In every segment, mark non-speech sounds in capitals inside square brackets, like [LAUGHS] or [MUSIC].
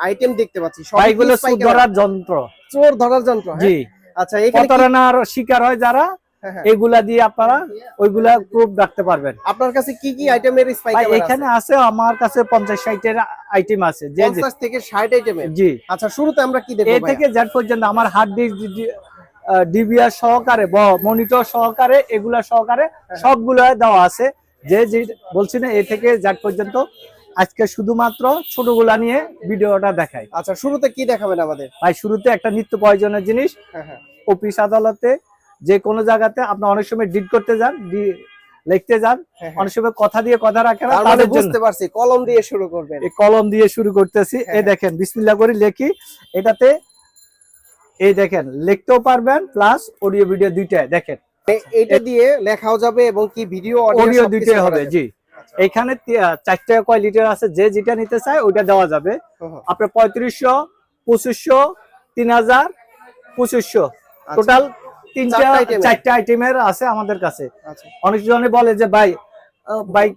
Item দেখতে পাচ্ছি। সুদ camera? ধরার যন্ত্র। চোর ধরার যন্ত্র হ্যাঁ? জি। আচ্ছা এখানে কি- প্রতারণার শিকার হয় যারা হ্যাঁ, হ্যাঁ। এগুলা দিয়ে আপনারা ওইগুলা প্রুফ রাখতে পারবেন। আপনার কাছে কি কি আইটেমের স্পাই ভাই এখানে আছে আমার কাছে পঞ্চাশ ষাটের আইটেম আছে যে যে- 50 থেকে 60 আইটেম জি। আচ্ছা শুরুতে আমরা কি এ দেখব থেকে জেড পর্যন্ত আমার হার্ড ডিস্ক ডিবিআর সহকারে মনিটর সহকারে এগুলা সহকারে। সবগুলো দেওয়া আছে। যে যে বলছি না এ থেকে জেড পর্যন্ত আজকে শুধুমাত্র ছোটগুলা নিয়ে ভিডিওটা দেখাই। আচ্ছা শুরুতে কি দেখাবেন আমাদের? ভাই শুরুতে একটা নিত্য প্রয়োজনীয় জিনিস। হ্যাঁ হ্যাঁ। অফিস আদালতে যে কোনো জায়গাতে আপনি অনেক সময় ডিট করতে যান লিখতে যান হ্যাঁ। অনেক সময় কথা দিয়ে কথা রাখেন না, তার মানে বুঝতে পারছি কলম দিয়ে শুরু করবেন। এই কলম দিয়ে শুরু করতেছি। এই দেখেন বিসমিল্লাহ করে লেখি। এটাতে এই দেখেন লিখতেও পারবেন প্লাস অডিও ভিডিও দুইটাই দেখেন। এটা দিয়ে লেখাও যাবে এবং কি ভিডিও অডিও দুইটাই হবে জি। এখানে তি- আহ, চারটা কয় লিটার আছে? যে যেটা নিতে চায় ওইটা দেওয়া যাবে। আপনার পঁয়ত্রিশশো পঁচিশশো তিন হাজার পঁচিশশো। টোটাল তিনটা আচ্ছা। চারটা item এর। আইটেমের আছে আমাদের কাছে। আচ্ছা। অনেক জনে বলে যে ভাই বাইক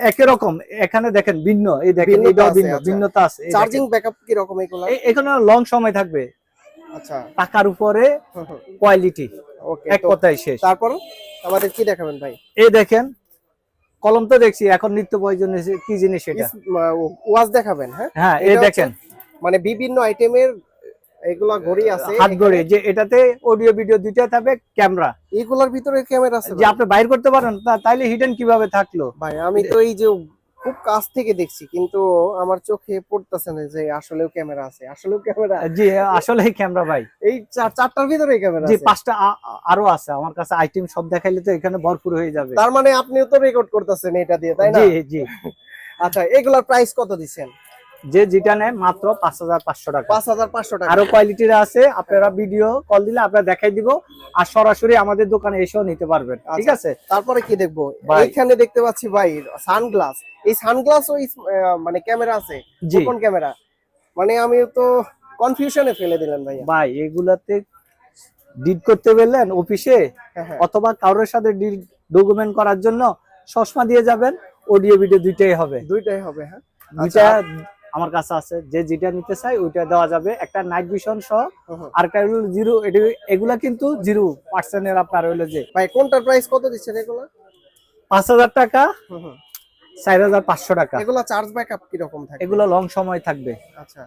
একই রকম। এখানে দেখেন ভিন্ন। এই দেখেন ভিন্নতা এটাও আছে, ভিন্ন আচ্ছা। ভিন্নতা আছে। চার্জিং ব্যাকআপ কি রকম এগুলো? এখানে লং সময় থাকবে। আচ্ছা। টাকার উপরে কোয়ালিটি এক কথাই শেষ। তারপর? আমাদের কি দেখাবেন ভাই? এই দেখেন কলম তো দেখছি এখন নিত্য প্রয়োজনীয় কি জিনিস এটা? ওয়াজ দেখাবেন হ্যাঁ? হ্যাঁ এই দেখেন। মানে বিভিন্ন আইটেমের এগুলা ঘড়ি আছে হাত গড়ে যে এটাতে অডিও ভিডিও দুইটা থাকবে ক্যামেরা। এগুলার ভিতরে ক্যামেরা আছে যে আপনি বাইর করতে পারেন তাইলে হিডেন কীভাবে থাকল? ভাই আমি তো এই যে খুব কাছ থেকে দেখছি কিন্তু আমার চোখে পড়তেছে না যে আসলেও ক্যামেরা আছে আসলেও ক্যামেরা জি আসলেই ক্যামেরা ভাই। এই চার- চারটার ভিতরে ক্যামেরা জি পাঁচটা আরও আছে আমার কাছে আইটেম সব দেখাইলে তো এখানে ভরপুর হয়ে যাবে। তার মানে আপনিও তো রেকর্ড করতেছেন এটা দিয়ে তাই না? জি জি। আচ্ছা এগুলার প্রাইস কত দিচ্ছেন? যে যেটা নেয় মাত্র পাঁচ হাজার পাঁচশো টাকা। পাঁচ হাজার পাঁচশো টাকা। আরও কোয়ালিটির আছে আপনারা ভিডিও কল দিলে আপনারা দেখাই দিব আর সরাসরি আমাদের দোকানে এসেও নিতে পারবেন ঠিক আচ্ছা। আছে? তারপরে কি দেখব? এখানে দেখতে পাচ্ছি ভাই সানগ্লাস এই সানগ্লাস ওই মানে ক্যামেরা আছে কোন ক্যামেরা মানে আমি তো কনফিউশনে ফেলে দিলেন ভাইয়া। ভাই এগুলাতে ডিড করতে বললেন অফিসে হ্যাঁ, হ্যাঁ। অথবা কারোর সাথে ডিড ডকুমেন্ট করার জন্য চশমা দিয়ে যাবেন অডিও ভিডিও দুইটাই হবে। দুইটাই হবে হ্যাঁ? দুইটা আমার কাছে আছে। যে যেটা নিতে চাই ওইটা দেওয়া যাবে। একটা নাইট ভিশন সহ। আর হলো জিরো এগুলা কিন্তু জিরো পার্সেন্টের আপনার হইল যে ভাই কোনটার প্রাইস কত দিচ্ছেন এগুলা? পাঁচ হাজার টাকা। চার হাজার পাঁচশো টাকা। এগুলা চার্জ ব্যাকআপ কি রকম থাকে এগুলো লং সময় থাকবে। আচ্ছা।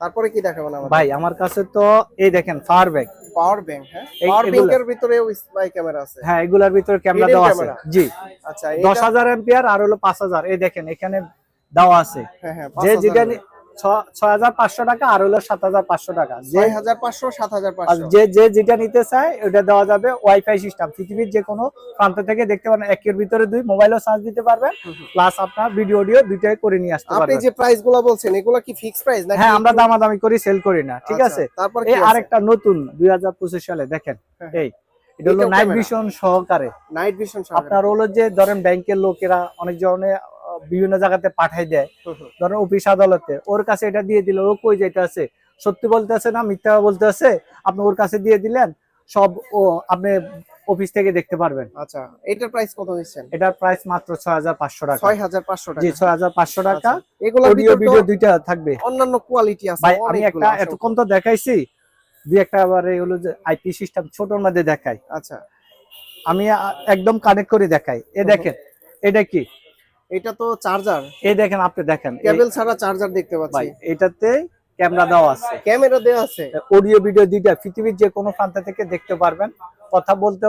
তারপরে কি দেখাবেন আমাদের? ভাই আমার কাছে তো এই দেখেন পাওয়ার ব্যাগ পাওয়ার ব্যাংক হ্যাঁ? পাওয়ার ব্যাংকের ভিতরেও স্পাই ক্যামেরা আছে। হ্যাঁ এগুলার ভিতরে ক্যামেরা দেওয়া আছে। জি। আচ্ছা দশ এটা- হাজার এম্পিয়ার আর হলো পাঁচ হাজার। এই দেখেন এখানে দেওয়া আছে। হ্যাঁ হ্যাঁ যে যেটা ছয় হাজার পাঁচশো টাকা আর হলো সাত হাজার পাঁচশো টাকা। যে হাজার পাঁচশো সাত হাজার যে যে যেটা নিতে চায় ওটা দেওয়া যাবে ওয়াইফাই সিস্টেম। পৃথিবীর যে কোনো প্রান্ত থেকে দেখতে পারেন একের ভিতরে দুই মোবাইলও চার্জ দিতে পারবেন। হুম, হুম। প্লাস আপনার ভিডিও অডিও দুইটাই করে নিয়ে আসতে আপনি যে প্রাইসগুলা বলছেন এগুলা কি ফিক্স প্রাইস হ্যাঁ আমরা দামাদামি করি সেল করি না ঠিক আচ্ছা, আছে? তারপর এই আরেকটা নতুন দুই হাজার পঁচিশ সালে দেখেন এই এটা হলো নাইট? ভিশন সহকারে। নাইট ভিশন আপনার হলো যে ধরেন ব্যাংকের লোকেরা অনেক আহ, বিভিন্ন জায়গাতে পাঠাই দেয়। ধরেন অফিস আদালতে ওর কাছে এটা দিয়ে দিল ও কই যেটা আছে সত্যি বলতে আছে না মিথ্যা বলতে আছে আপনি ওর কাছে দিয়ে দিলেন সব ও আপনি অফিস থেকে দেখতে পারবেন। আচ্ছা এটার প্রাইস কত দিচ্ছেন এটার প্রাইস মাত্র ছয় হাজার পাঁচশো টাকা। ছয় হাজার পাঁচশো টাকা। জি ছয় হাজার পাঁচশো টাকা। আচ্ছা, এগুলোর অডিও ভিতর তো ভিডিও দুইটা থাকবে। অন্যান্য কোয়ালিটি আছে ভাই আমি একটা। এতক্ষণ তো দেখাইছি দুই একটা আবার এই হলো যে আইপি সিস্টেম ছোটর মধ্যে দেখাই। আচ্ছা। আমি একদম কানেক্ট করে দেখাই। এ দেখেন এটা কি? এটা তো চার্জার এই দেখেন আপনি দেখেন কেবল ছাড়া চার্জার দেখতে ভাই পাচ্ছি এটাতে ক্যামেরা দেওয়া আছে। ক্যামেরা দেওয়া আছে। অডিও ভিডিও দুইটা পৃথিবীর যে কোনো প্রান্ত থেকে দেখতে পারবেন। কথা বলতে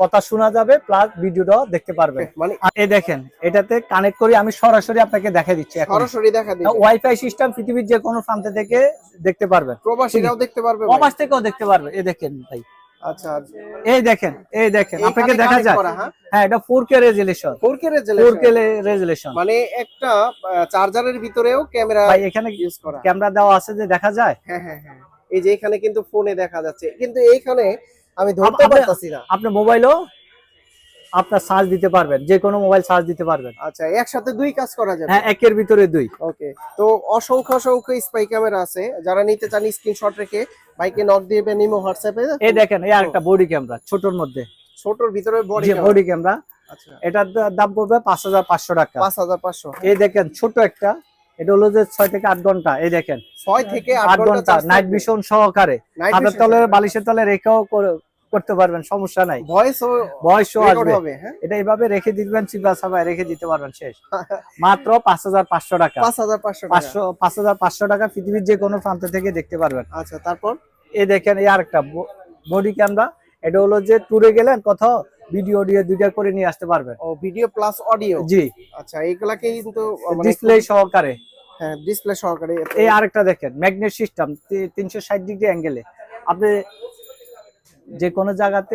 কথা শোনা যাবে প্লাস ভিডিওটাও দেখতে পারবেন। মানে এই দেখেন এটাতে কানেক্ট করে আমি সরাসরি আপনাকে দেখা দিচ্ছি সরাসরি দেখা দিবে ওয়াইফাই সিস্টেম পৃথিবীর যে কোনো প্রান্ত থেকে দেখতে পারবেন। প্রবাসীরাও দেখতে পারবে প্রবাস থেকেও দেখতে পারবে। এই দেখেন ভাই আচ্ছা এই দেখেন এই দেখেন আপনাকে দেখা যায় হ্যাঁ? হ্যাঁ এটা four K resolution 4K four resolution। K resolution মানে একটা চার্জারের ভিতরেও ক্যামেরা ভাই এখানে ইউজ করা। ক্যামেরা দেওয়া আছে যে দেখা যায়? হ্যাঁ হ্যাঁ হ্যাঁ। এই যে এখানে কিন্তু ফোনে দেখা যাচ্ছে। কিন্তু এইখানে আমি ধরতে পারতাছি না। আপনি মোবাইলও আপনার চার্জ দিতে পারবেন যে কোনো মোবাইল চার্জ দিতে পারবেন। আচ্ছা একসাথে দুই কাজ করা যাবে? হ্যাঁ একের ভিতরে দুই। ওকে তো অসংখ্য অসংখ্য স্পাই ক্যামেরা আছে যারা নিতে চান স্ক্রিনশট রেখে বাইকে নক দিবেন ইমো হোয়াটসঅ্যাপে এই দেখেন এই আরেকটা বডি ক্যামেরা ছোটর মধ্যে। ছোটর ভিতরে বডি বডি ক্যামেরা আচ্ছা। এটার দাম পড়বে পাঁচ হাজার পাঁচশো টাকা। পাঁচ হাজার পাঁচশো। এই দেখেন ছোট একটা এটা হলো যে ছয় থেকে আট ঘণ্টা এই দেখেন। ছয় থেকে আট ঘণ্টা নাইট ভিশন সহকারে। হাতের তলে বালিশের তলে রেখেও করতে পারবেন সমস্যা নাই। ভয়েস আসবে। হ্যাঁ? এটা এইভাবে রেখে দিবেন চিপা চাপায় রেখে দিতে পারবেন শেষ। মাত্র [LAUGHS] পাঁচ হাজার পাঁচশো টাকা। পাঁচ হাজার পাঁচশো টাকা। পাঁচশো পাঁচ হাজার পাঁচশো টাকা পৃথিবীর যে কোনো প্রান্ত থেকে দেখতে পারবেন। আচ্ছা তারপর? এই দেখেন এই আরেকটা বডি ক্যামেরা এটা হলো যে ট্যুরে গেলেন কোথাও ভিডিও অডিও দুইটা করে নিয়ে আসতে পারবেন। ও ভিডিও প্লাস অডিও জি। আচ্ছা এইগুলাকে কিন্তু মানে ডিসপ্লে সহকারে। হ্যাঁ ডিসপ্লে সহকারে। এই আরেকটা দেখেন ম্যাগনেট সিস্টেম তিনশো ষাট ডিগ্রি অ্যাঙ্গেলে আপনি যে কোনো জায়গাতে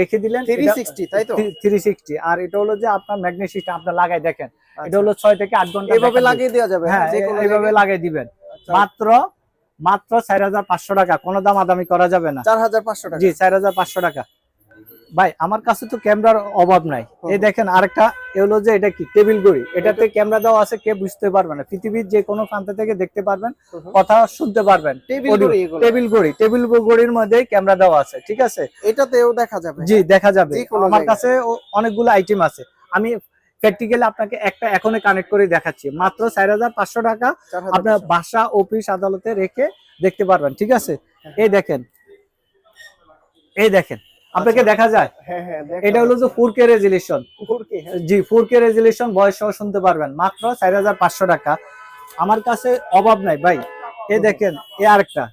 রেখে দিলেন থ্রি সিক্সটি তাই তো? থ্রি সিক্সটি আর এটা হলো যে আপনার ম্যাগনেট সিস্টেম আপনার লাগাই দেখেন। এটা আচ্ছা। হলো ছয় থেকে আট ঘণ্টা এভাবে লাগিয়ে দেওয়া যাবে হ্যাঁ যে কোনো এইভাবে লাগিয়ে লাগাই দিবেন। আচ্ছা, মাত্র মাত্র চার হাজার পাঁচশো টাকা। কোনো দাম আদামি করা যাবে না। চার হাজার পাঁচশো টাকা। জি চার হাজার পাঁচশো টাকা। ভাই আমার কাছে তো ক্যামেরার অভাব নাই। এই দেখেন আরেকটা এ হলো যে এটা কি টেবিল গড়ি এটাতে ক্যামেরা দেওয়া আছে কে বুঝতে পারবে না। পৃথিবীর যে কোনো প্রান্ত থেকে দেখতে পারবেন। কথা শুনতে পারবেন। টেবিল এগুলো। টেবিল ঘড়ির মধ্যে ক্যামেরা দেওয়া আছে ঠিক আছে? এটাতেও দেখা যাবে। জি দেখা যাবে। আমার কাছে অনেকগুলো আইটেম আছে। আমি প্র্যাকটিক্যালি আপনাকে একটা এখনই কানেক্ট করে দেখাচ্ছি। মাত্র চার হাজার পাঁচশো টাকা আপনার। বাসা অফিস আদালতে রেখে দেখতে পারবেন ঠিক আছে? হ্যাঁ। এই দেখেন। এই দেখেন। আপনাকে দেখা যায়? হ্যাঁ হ্যাঁ এটা হলো যে ফোর কে রেজুলেশন। জি ফোর কে রেজুলেশন বয়স সহ শুনতে পারবেন। মাত্র চার হাজার পাঁচশো টাকা। আমার কাছে অভাব নাই ভাই। এ দেখেন এ আরেকটা।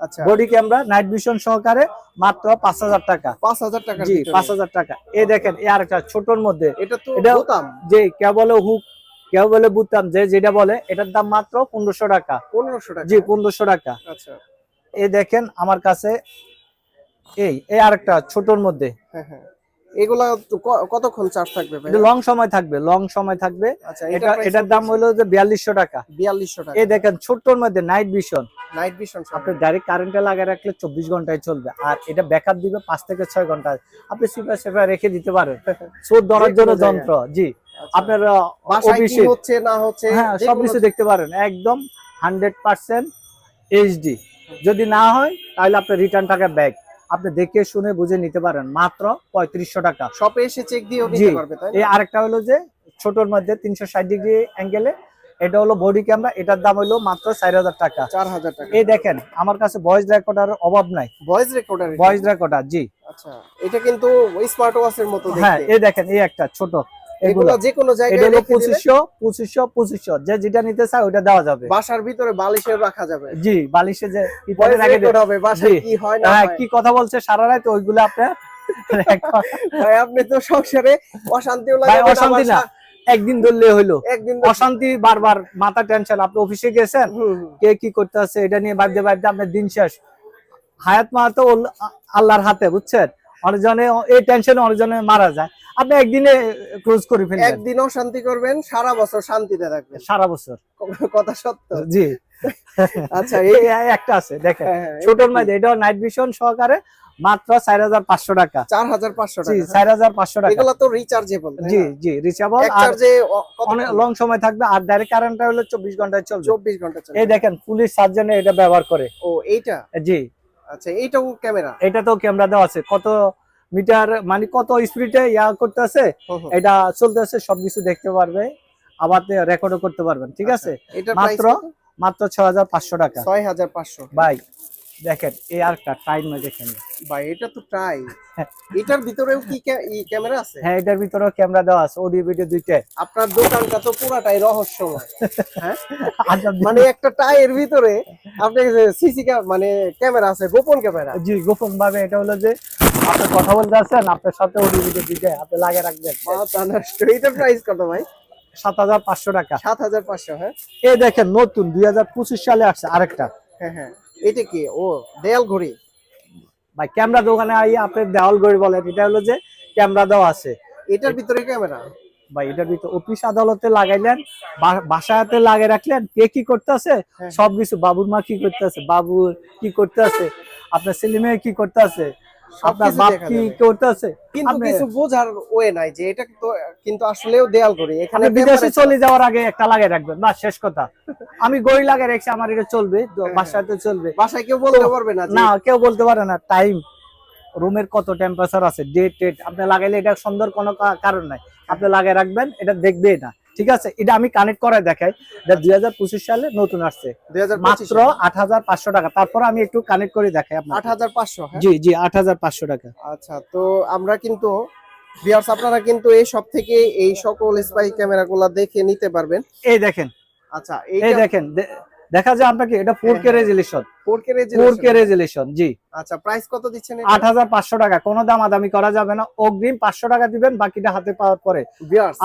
আচ্ছা। বডি ক্যামেরা নাইট ভিশন সহকারে মাত্র পাঁচ হাজার টাকা। পাঁচ হাজার টাকা জি পাঁচ হাজার টাকা। এ দেখেন এ আরেকটা ছোটর মধ্যে। এটা তো এটা- যে কেউ বলে হুক কেউ বলে বুতাম যে যেটা বলে এটার দাম মাত্র পনেরোশো টাকা। পনেরোশো টাকা। জি পনেরোশো টাকা। আচ্ছা। এই দেখেন আমার কাছে এই এই আরেকটা ছোটর মধ্যে। হ্যাঁ হ্যাঁ। এগুলা কতক্ষণ চার্জ থাকবে ভাই লং সময় থাকবে লং সময় থাকবে। আচ্ছা এটা এটার দাম হলো যে বিয়াল্লিশশো টাকা। বিয়াল্লিশশো টাকা। এই দেখেন মধ্যে নাইট ভিশন নাইট ভিশন আপনি ডাইরেক্ট কারেন্টে লাগিয়ে রাখলে চব্বিশ ঘন্টায় চলবে। আর এটা ব্যাকআপ দিবে থেকে ঘণ্টা। আপনি রেখে দিতে পারেন। [LAUGHS] চোর ধরার জন্য যন্ত্র জি। আপনার কি অফিসে হচ্ছে না হচ্ছে হ্যাঁ সবকিছু দেখতে পারেন। একদম হান্ড্রেড পার্সেন্ট এইচডি যদি না হয় তাহলে আপনার রিটার্ন টাকা ব্যাক আপনি দেখে শুনে বুঝে নিতে পারেন। মাত্র পঁয়ত্রিশশো টাকা। শপে এসে চেক দিয়েও জি। নিতে পারবে তাই এই আরেকটা হলো যে ছোটর মধ্যে তিনশো ষাট ডিগ্রি অ্যাঙ্গেলে এটা হলো বডি ক্যামেরা এটার দাম হলো মাত্র চার হাজার টাকা। চার হাজার টাকা। এই দেখেন আমার কাছে ভয়েস রেকর্ডার অভাব নাই। ভয়েস রেকর্ডার ভয়েস রেকর্ডার জি। আচ্ছা এটা কিন্তু স্মার্ট ওয়াচের মতো হ্যাঁ এই দেখেন এই একটা ছোট। এগুলো যে কোনো এটা হলো যে যেটা নিতে চায় ওটা দেওয়া যাবে। বাসার ভিতরে বালিশে রাখা যাবে। জি বালিশে যে ভয়েস পিছনে রেখে বাসায় কি হয় না হ্যাঁ কি কথা বলছে সারা রাত ওইগুলো [LAUGHS] ভাই আপনি তো সংসারে অশান্তিও লাগে অশান্তি না। একদিন ধরলে হইল। একদিন অশান্তি বারবার মাথা টেনশন আপনি অফিসে গেছেন। কে কি করতে আছে এটা নিয়ে বাড়তে বাড়তে আপনার দিন শেষ। হায়াত মা তো আল্লাহর হাতে বুঝছেন? অনেকজনে এই টেনশনে অনেকজনে মারা যায়। আপনি একদিনে ক্লোজ করে ফেলবেন। একদিন অশান্তি করবেন সারা বছর শান্তিতে থাকবেন। সারা বছর। কথা সত্য। জি। [LAUGHS] আচ্ছা এই একটা আছে দেখেন। হ্যাঁ, হ্যাঁ, ছোটর মধ্যে এটাও নাইট ভিশন সহকারে মাত্র চার হাজার পাঁচশো টাকা। চার হাজার পাঁচশো জি টাকা। চার হাজার পাঁচশো টাকা। এগুলো তো রিচার্জেবল জি জি এক আর অনেক লং সময় থাকবে আর ডাইরেক্ট কারেন্টটা হলো চব্বিশ ঘন্টায় চলবে। চব্বিশ ঘণ্টা এই দেখেন পুলিশ সার্জনে এটা ব্যবহার করে। ও এইটা? জি। আচ্ছা এইটাও ক্যামেরা? এটা তো ক্যামেরা দেওয়া আছে। কত মিটার মানে কত স্পিডে ইয়া করতে আছে এটা চলতেছে সবকিছু দেখতে পারবে আবার রেকর্ডও করতে পারবেন ঠিক আছে? এটা মাত্র মাত্র ছ হাজার পাঁচশো টাকা। ছয় হাজার পাঁচশো। ভাই দেখেন এই আরেকটা টাইম দেখেন। ভাই এটা তো ট্রাই হ্যাঁ। এটার ভিতরেও কি ক্যা- ক্যামেরা আছে? হ্যাঁ এটার ভিতরেও ক্যামেরা দেওয়া আছে অডিও ভিডিও দুইটাই। আপনার দোকানটা তো পুরাটাই রহস্যময়। হ্যাঁ? [LAUGHS] আচ্ছা, মানে একটা টাইয়ের ভিতরে আপনি সিসি মানে ক্যামেরা আছে গোপন ক্যামেরা জি গোপন ভাবে এটা হলো যে আপনি কথা বলতে আছেন আপনার সাথে ভিডিও দুইটাই আপনি লাগে রাখবেন। মাথা নষ্ট প্রাইস কত ভাই? সাত হাজার পাঁচশো টাকা। সাত হাজার পাঁচশো হ্যাঁ? এই দেখেন নতুন দুই হাজার পঁচিশ সালে আসছে আরেকটা। হ্যাঁ হ্যাঁ। এটা কি? ও দেয়াল ঘড়ি? ভাই ক্যামেরা দোকানে আই আপনি দেওয়াল গড়ি বলেন এটা হলো যে ক্যামেরা দেওয়া আছে। এটার ভিতরে ক্যামেরা? ভাই এটার ভিতরে অফিস আদালতে লাগাইলেন বাসাতে লাগিয়ে রাখলেন কে কি করতেছে? হ্যাঁ। সবকিছু বাবুর মা কি করতেছে? বাবুর কি করতেছে? আপনার ছেলে মেয়ে কি করতেছে? আপনার বাপ কি করতেছে কিন্তু কিছু বোঝার ওয়ে নাই যে এটা তো কিন্তু আসলেও দেয়াল ঘড়ি। এখানে বিদেশে চলে যাওয়ার আগে একটা লাগিয়ে রাখবেন বাস শেষ কথা। আমি গড়ি লাগিয়ে রাখছি আমার এটা চলবে তো হ্যাঁ। বাসাতে চলবে। বাসায় কেউ বলতে পারবে না না কেউ বলতে পারে না টাইম রুমের কত টেম্পারেচার আছে ডেট টেট আপনি লাগাইলে এটা সুন্দর কোনো কারণ নাই। আপনি লাগিয়ে রাখবেন এটা দেখবে না। ঠিক আছে? এটা আমি কানেক্ট করায় দেখাই এটা দুই হাজার পঁচিশ সালে নতুন আসছে। মাত্র আট হাজার পাঁচশো টাকা। তারপর আমি একটু কানেক্ট করে দেখাই আপনার আট হাজার পাঁচশো হ্যাঁ? জি জি আট হাজার পাঁচশো টাকা। আচ্ছা তো আমরা কিন্তু ভিউয়ার্স আপনারা কিন্তু এই সব থেকে এই সকল স্পাই ক্যামেরাগুলো দেখে নিতে পারবেন। এই দেখেন। আচ্ছা এই দেখেন দেখা যায় আপনাকে এটা ফোর কে হ্যাঁ, হ্যাঁ। Resolution 4K four K resolution। Resolution জি। আচ্ছা প্রাইস কত দিচ্ছেন আট হাজার পাঁচশো টাকা কোনো দামাদামি করা যাবে না। অগ্রিম পাঁচশো টাকা দিবেন বাকিটা হাতে পাওয়ার পরে।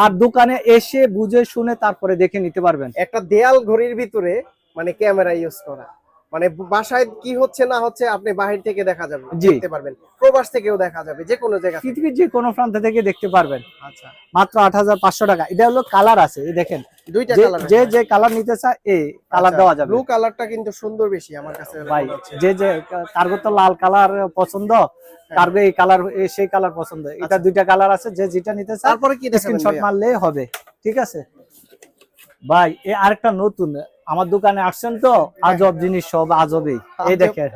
আর দোকানে এসে বুঝে শুনে তারপরে দেখে নিতে পারবেন। একটা দেয়াল ঘড়ির ভিতরে মানে ক্যামেরা ইউজ করা। মানে বাসায় কি হচ্ছে না হচ্ছে আপনি বাহির থেকে দেখা যাবে। দেখতে পারবেন। প্রবাস থেকেও দেখা যাবে যে কোনো জায়গা পৃথিবীর যে কোনো প্রান্ত থেকে দেখতে পারবেন। আচ্ছা। মাত্র আট হাজার পাঁচশো টাকা। এটা হলো কালার আছে এই দেখেন। দুইটা কালার যে যে কালার নিতে চায় এই কালার দেওয়া যাবে। ব্লু কালারটা কিন্তু সুন্দর বেশি আমার কাছে ভাই যে যে কার্গো তো লাল কালার পছন্দ কার্গো এই কালার সেই কালার পছন্দ। এটা আচ্ছা। দুইটা কালার আছে যে যেটা নিতে চায় তারপরে কি স্ক্রিনশট? মারলেই হবে। ঠিক আছে? ভাই এই আরেকটা নতুন আমার দোকানে আসছেন তো আজব জিনিস সব আজবই। এই আজব। দেখেন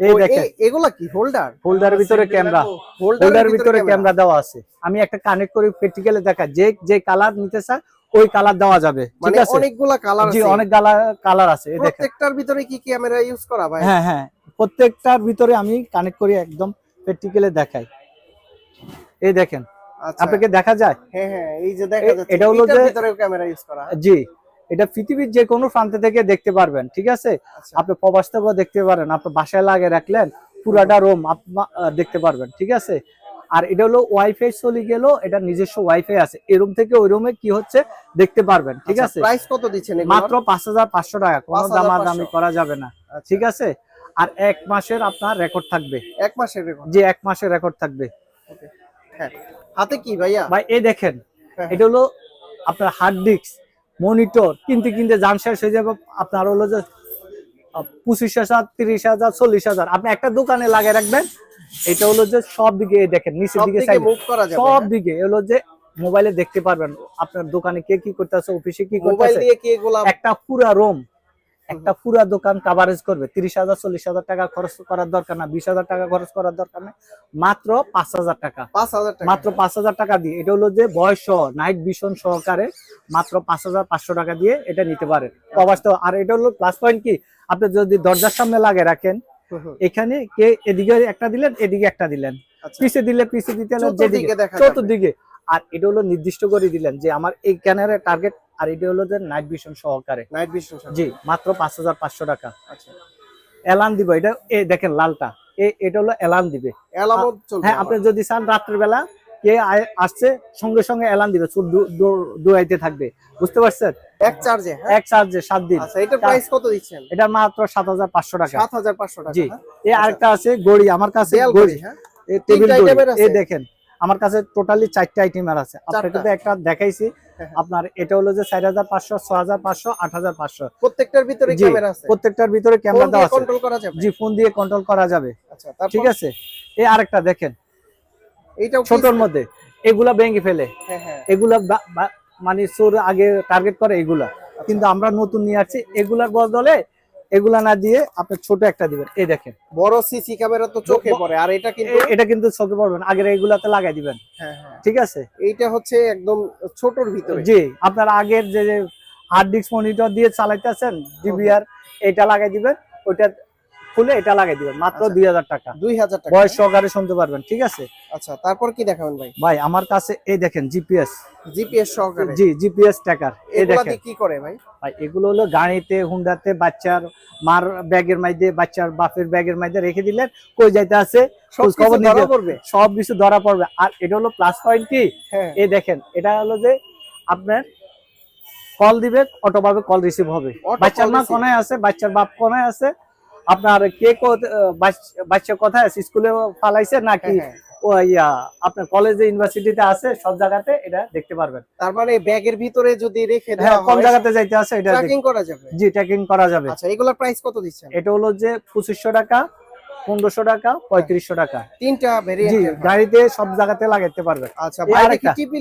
এই দেখেন। এগুলা কি হোল্ডার? হোল্ডারের ভিতরে ক্যামেরা। হোল্ডারের ভিতরে ক্যামেরা। দেওয়া আছে। আমি একটা কানেক্ট করে প্র্যাকটিক্যালি দেখা যে যে কালার নিতে চায় ওই কালার দেওয়া যাবে। ঠিক মানে আছে? অনেকগুলা কালার আছে। জি অনেক কালার কালার আছে এই দেখেন। প্রত্যেকটার ভিতরে কি ক্যামেরা ইউজ করা ভাই? হ্যাঁ হ্যাঁ। প্রত্যেকটার ভিতরে আমি কানেক্ট করে একদম প্র্যাকটিক্যালি দেখাই। এই দেখেন। আচ্ছা। আপনাকে দেখা যায়? হ্যাঁ হ্যাঁ এই যে দেখা যাচ্ছে এটা হলো যে- ভিতরে ক্যামেরা ইউজ করা। জি। এটা পৃথিবীর যে কোনো প্রান্ত থেকে দেখতে পারবেন ঠিক আছে? আচ্ছা। আপনি প্রবাস থেকেও দেখতে পারেন আপনি বাসায় লাগে রাখলেন পুরাটা রুম দেখতে পারবেন ঠিক আছে? আর এটা হলো ওয়াইফাই চলে গেল এটা নিজস্ব ওয়াইফাই আছে। এই রুম থেকে ওই রুমে কি হচ্ছে দেখতে পারবেন ঠিক আছে? প্রাইস কত দিচ্ছেন মাত্র পাঁচ হাজার পাঁচশো টাকা কোনো 5,500 দামাদামি করা যাবে না আচ্ছা, ঠিক আছে? আর এক মাসের আপনার রেকর্ড থাকবে। এক মাসের রেকর্ড যে এক মাসের রেকর্ড থাকবে। হ্যাঁ। হাতে কি ভাইয়া? ভাই এই দেখেন হ্যাঁ, এটা হলো আপনার হার্ড ডিস্ক মনিটর কিনতে কিনতে যান শেষ হয়ে যাবে। আপনার হলো যে পঁচিশ হাজার তিরিশ হাজার চল্লিশ হাজার। আপনি একটা দোকানে লাগিয়ে রাখবেন এটা হলো যে সব দিকে দেখেন নিচের দিকে সব হ্যাঁ? দিকে হলো যে মোবাইলে দেখতে পারবেন আপনার দোকানে কে কি করতেছে অফিসে কি করতেছে। একটা পুরা রুম একটা পুরা দোকান কাভারেজ করবে। তিরিশ হাজার চল্লিশ হাজার টাকা খরচ করার দরকার না বিশ হাজার টাকা খরচ করার দরকার নেই মাত্র পাঁচ হাজার টাকা। পাঁচ হাজার মাত্র পাঁচ হাজার টাকা দিয়ে। এটা হলো যে বয়স সহ নাইট ভিশন সহকারে মাত্র পাঁচ হাজার পাঁচশো টাকা দিয়ে এটা নিতে পারেন। অবাস্তব আর এটা হলো প্লাস পয়েন্ট কি? আপনি যদি দরজার সামনে লাগে রাখেন এখানে কে এদিকে একটা দিলেন এদিকে একটা দিলেন। আচ্ছা। পিছে দিলে পিছে দিতে হলে যেদিকে চতুর্দিকে। আর এটা হলো নির্দিষ্ট করে দিলেন যে আমার এই ক্যামেরার টার্গেট আর এটা হলো যে নাইট ভিশন সহকারে। নাইট ভিশন জি মাত্র পাঁচ হাজার পাঁচশো টাকা। আচ্ছা। অ্যালার্ম দিব এটা এ দেখেন লালটা এ- এটা হলো অ্যালার্ম দিবে। হ্যাঁ আপনি যদি চান রাত্রের বেলা কে আসছে সঙ্গে সঙ্গে অ্যালার্ম দিবে দুয়াইতে থাকবে। বুঝতে পারছেন? এক চার্জে হ্যাঁ? এক চার্জে সাত দিন। আচ্ছা এটার প্রাইস কত দিচ্ছেন? মাত্র সাত হাজার পাঁচশো টাকা। সাত হাজার পাঁচশো টাকা জি। হ্যাঁ? এই আরেকটা আছে গড়ি আমার কাছে গড়ি। হ্যাঁ? এই টেবিল এই দেখেন আমার কাছে টোটালি চারটা আইটেমের আছে। আপনাকে তো একটা দেখাইছি। আপনার এটা হলো যে চার হাজার পাঁচশো ছ হাজার পাঁচশো আট হাজার পাঁচশো। প্রত্যেকটার ভিতরে ক্যামেরা আছে? প্রত্যেকটার ভিতরে ক্যামেরা দেওয়া আছে। কন্ট্রোল করা যাবে? জি ফোন দিয়ে কন্ট্রোল করা যাবে। আচ্ছা ঠিক আছে? এই আরেকটা দেখেন। এইটা ছোটর মধ্যে। এগুলা ভেঙে ফেলে। হ্যাঁ হ্যাঁ। এগুলা মানে চোর আগে টার্গেট করে এগুলা কিন্তু আমরা নতুন নিয়ে আসছি। এগুলার বদলে এগুলা না দিয়ে আপনি ছোট একটা দিবেন। এই দেখেন। বড় সিসি ক্যামেরা তো চোখে পড়ে আর এটা কিন্তু এটা কিন্তু চোখে না। আগের এগুলাতে লাগাই দিবেন। হ্যাঁ হ্যাঁ। ঠিক আছে? এইটা হচ্ছে একদম ছোটর ভিতরে। জি আপনার আগের যে হার্ড ডিস্ক মনিটর দিয়ে চালাইতেছেন ডিবিআর এটা লাগাই দিবেন। ওইটা খুলে এটা লাগাই দিবেন। মাত্র আচ্ছা। দুই হাজার টাকা। দুই হাজার টাকা। বয়স সহকারে শুনতে পারবেন ঠিক আছে? আচ্ছা তারপর কি দেখাবেন ভাই? ভাই আমার কাছে এই দেখেন জিপিএস। জিপিএস সহকারে। G GPS tracker. এই দেখেন। কি করে ভাই? ভাই এগুলো হলো গাড়িতে হুন্ডাতে বাচ্চার মার ব্যাগের বাচ্চার বাপের ব্যাগের রেখে দিলেন। কই যাইতে আছে? খবর নিতে। পড়বে? সব কিছু ধরা পড়বে। আর এটা হলো প্লাস পয়েন্ট কি? হ্যাঁ। এই দেখেন এটা হলো যে আপনার কল দিবে অটোভাবে কল রিসিভ হবে। বাচ্চার মা। কোনায় আছে? বাচ্চার বাপ কোনায় আছে? আপনার কে বাচ্চা কোথায় আছে স্কুলে ফালাইছে নাকি হ্যাঁ, হ্যাঁ। ও ইয়া আপনার কলেজে ইউনিভার্সিটিতে আছে সব জায়গাতে এটা দেখতে পারবেন। তার মানে ব্যাগের ভিতরে যদি রেখে হ্যাঁ দেওয়া কোন জায়গাতে যাইতে আছে এটা ট্র্যাকিং করা যাবে? জি ট্র্যাকিং করা যাবে। আচ্ছা এগুলোর প্রাইস কত দিচ্ছেন? এটা হলো যে পঁচিশশো টাকা পনেরোশো টাকা পঁয়ত্রিশশো টাকা। তিনটা গাড়িতে সব জায়গাতে লাগাইতে পারবেন। আচ্ছা। টিপি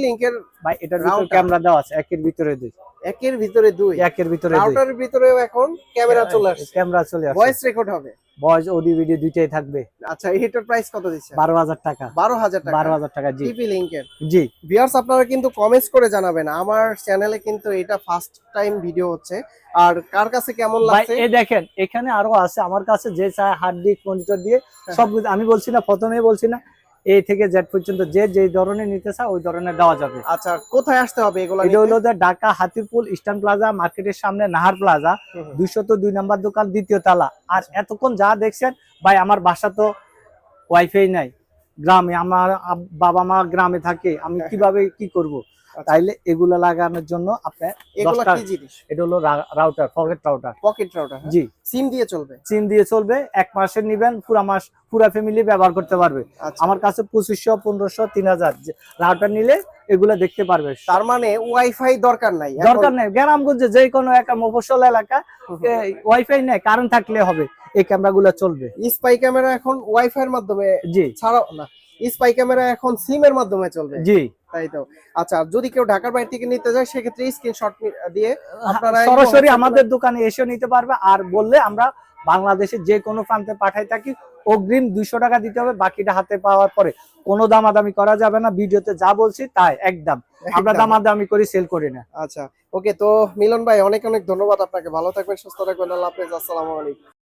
ভাই এটার ভিতরে ক্যামেরা দেওয়া আছে একের ভিতরে দুই। একের ভিতরে দুই। একের ভিতরে। রাউটারের ভিতরেও এখন ক্যামেরা চলে আসছে। ক্যামেরা চলে আসে ভয়েস রেকর্ড হবে। ভয়েস অডিও ভিডিও দুইটাই থাকবে। আচ্ছা এটার প্রাইস কত দিচ্ছে? বারো হাজার টাকা। বারো হাজার টাকা। বারো হাজার টাকা জি। টিপি লিঙ্কের জি। ভিউয়ার্স আপনারা কিন্তু কমেন্টস করে জানাবেন। আমার চ্যানেলে কিন্তু এটা ফার্স্ট টাইম ভিডিও হচ্ছে। আর কার কাছে কেমন ভাই লাগছে? এই দেখেন এখানে আরও আছে। আমার কাছে যে চায় হার্ড ডিস্ক মনিটর দিয়ে হ্যাঁ। সব আমি বলছি না প্রথমেই বলছি না। এ থেকে জেড পর্যন্ত যে যে ধরনের নিতে চাও ওই ধরনের দেওয়া যাবে। আচ্ছা কোথায় আসতে হবে এগুলো এটা হলো যে ঢাকা হাতিরপুল ইস্টার্ন প্লাজা মার্কেটের সামনে নাহার প্লাজা। দুইশত দুই নাম্বার দোকান দ্বিতীয় তালা। আর এতক্ষণ যা দেখছেন ভাই আমার বাসা তো ওয়াইফাই নাই। গ্রামে আমার বাবা মা গ্রামে থাকে। আমি হ্যাঁ। কীভাবে কি করব? তাইলে এগুলা লাগানোর জন্য আপনার এগুলো কি জিনিস? এটা হলো router pocket router pocket router জি। সিম দিয়ে চলবে? সিম দিয়ে চলবে এক মাসের নিবেন পুরা মাস পুরা ফ্যামিলি ব্যবহার করতে পারবে। আচ্ছা। আমার কাছে পঁচিশশো পনেরোশো তিন হাজার রাউটার নিলে এগুলা দেখতে পারবে। তার মানে ওয়াইফাই দরকার নাই দরকার নেই। গ্রামগঞ্জে যে কোনো একটা মফস্বল এলাকা। ওয়াইফাই নেই কারেন্ট থাকলে হবে। এই ক্যামেরা গুলো চলবে। স্পাই ক্যামেরা এখন ওয়াইফাই এর মাধ্যমে জি। ছাড়াও না স্পাই ক্যামেরা এখন সিম এর মাধ্যমে চলবে। জি। তাই তো? আচ্ছা যদি কেউ ঢাকার বাইরে থেকে নিতে যায় সেক্ষেত্রে স্ক্রিনশট দিয়ে আপনারা সরাসরি আমাদের দোকানে এসে নিতে পারবে। আর বললে আমরা বাংলাদেশের যে কোনো প্রান্তে পাঠাই থাকি অগ্রিম দুইশো টাকা দিতে হবে বাকিটা হাতে পাওয়ার পরে। কোনো দামাদামি করা যাবে না ভিডিওতে যা বলছি তাই একদম। আমরা দামাদামি করি সেল করি না। আচ্ছা ওকে তো মিলন ভাই অনেক অনেক ধন্যবাদ আপনাকে। ভালো থাকবেন সুস্থ থাকবেন। আল্লাহ হাফেজ আসসালামু আলাইকুম।